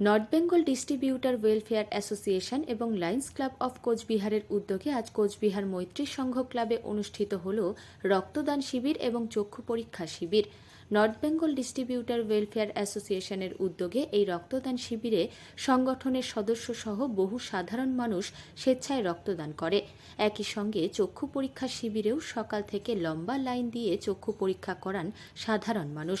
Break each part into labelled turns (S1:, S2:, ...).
S1: North Bengal distributor welfare association এবং Lions club of কোচবিহারের উদ্যোগে আজ কোচবিহার মৈত্রী সংঘ ক্লাবে অনুষ্ঠিত হল রক্তদান শিবির এবং চক্ষু পরীক্ষা শিবির। নর্থ বেঙ্গল ডিস্ট্রিবিউটার ওয়েলফেয়ার অ্যাসোসিয়েশনের উদ্যোগে এই রক্তদান শিবিরে সংগঠনের সদস্য সহ বহু সাধারণ মানুষ স্বেচ্ছায় রক্তদান করে। একই সঙ্গে চক্ষু পরীক্ষা শিবিরেও সকাল থেকে লম্বা লাইন দিয়ে চক্ষু পরীক্ষা করান সাধারণ মানুষ।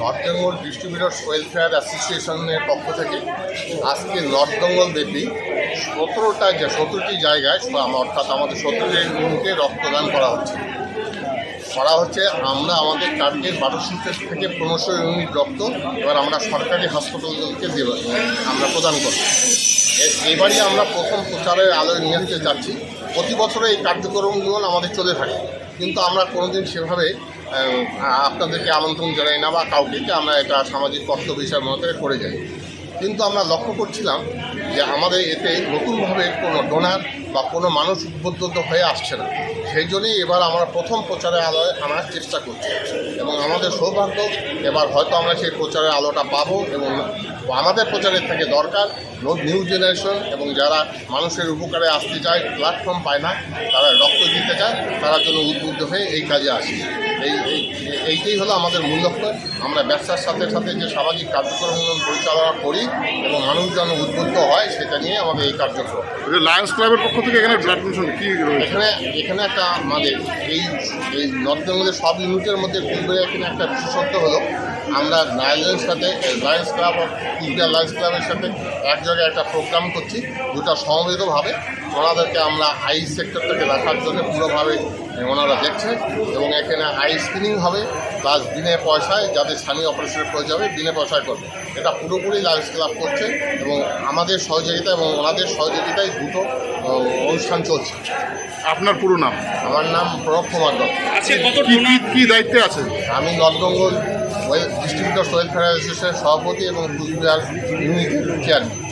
S2: নর্থ বেঙ্গল ডিস্ট্রিবিউটর্স ওয়েলফেয়ার অ্যাসোসিয়েশনের পক্ষ থেকে আজকে নর্থ বেঙ্গল ব্যাপী সতেরোটা যে সতেরোটি জায়গায় অর্থাৎ আমাদের সতেরোটি ইউনিটে রক্তদান করা হচ্ছে। করা হচ্ছে, আমরা আমাদের টার্গেট বারোশো থেকে পনেরোশো ইউনিট রক্ত এবার আমরা সরকারি হাসপাতালকে দেব আমরা প্রদান করব। এ- এবারই আমরা প্রথম প্রচারের আলোয় নিয়ে আসতে যাচ্ছি। প্রতি বছরে এই কার্যক্রমগুলো আমাদের চলে থাকে। কিন্তু আমরা কোনোদিন সেভাবে আপনাদেরকে আমন্ত্রণ জানাই না বা কাউকে আমরা এটা সামাজিক কর্তব্য হিসাবে মতো করে যাই। কিন্তু আমরা লক্ষ্য করছিলাম যে আমাদের এতে নতুনভাবে কোনো ডোনার বা কোনো মানুষ উদ্বুদ্ধ হয়ে আসছে না। সেই জন্যই এবার আমরা প্রথম প্রচারের আলোয় আনার চেষ্টা করছি। এবং আমাদের সৌভাগ্য, এবার হয়তো আমরা সেই প্রচারের আলোটা পাবো এবং আমাদের প্রচারের থেকে দরকার নিউ জেনারেশন এবং যারা মানুষের উপকারে আসতে চায় প্ল্যাটফর্ম পায় না, তারা রক্ত দিতে চায়, তারা জন্য উদ্বুদ্ধ হয়ে এই কাজে আসে। এই, এই- এইটাই হলো আমাদের মূল লক্ষ্য। আমরা ব্যবসার সাথে সাথে যে সামাজিক কার্যক্রমগুলো পরিচালনা করি এবং মানুষ যেন উদ্বুদ্ধ হয় সেটা নিয়ে আমাদের এই কার্যক্রম।
S3: লায়ন্স ক্লাবের পক্ষ থেকে এখানে ব্লাড ডোনেশন কি
S2: এখানে এখানে একটা আমাদের এই এই নর্থ বেঙ্গলের সব ইউনিটের মধ্যে এখানে একটা বিশেষত্ব হলো। আমরা লায়ন্সের সাথে lions club of Coochbehar lions ক্লাবের সাথে এক জায়গায় একটা প্রোগ্রাম করছি দুটা সমবেতভাবে। ওনাদেরকে আমরা আই সেক্টরটাকে রাখার জন্য পুরোভাবে ওনারা দেখছে এবং এখানে আই স্ক্রিনিং হবে। প্লাস বিনে পয়সায় যাদের স্থানীয় অপারেশনের প্রয়োজন হবে বিনে পয়সায় করবে। এটা পুরোপুরি লায়ন্স ক্লাব করছে এবং আমাদের সহযোগিতা এবং ওনাদের সহযোগিতায় দুটো অনুষ্ঠান চলছে।
S3: আপনার পুরো নাম?
S2: আমার নাম প্রণব কুমার দত্ত।
S3: কি কি কি দায়িত্বে আছেন?
S2: আমি north Bengal well distributors welfare অ্যাসোসিয়েশনের সভাপতি এবং কুচবিহার ইউনিটের চেয়ারম্যান